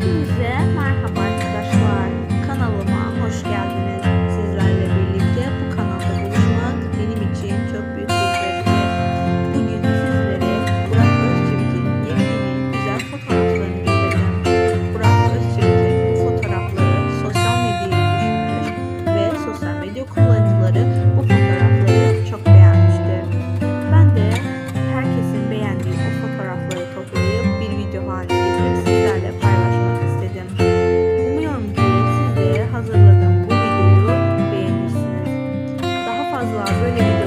Hepinize merhaba arkadaşlar. Kanalıma hoş geldiniz. Sizlerle birlikte bu kanalda buluşmak benim için çok büyük bir zevkti. Bugün sizlere Burak Özçelik'in yepyeni güzel fotoğraflarını getirdim. Burak Özçelik'in bu fotoğrafları sosyal medyaya düşmüş ve sosyal medya kullanıcıları 啊，所你。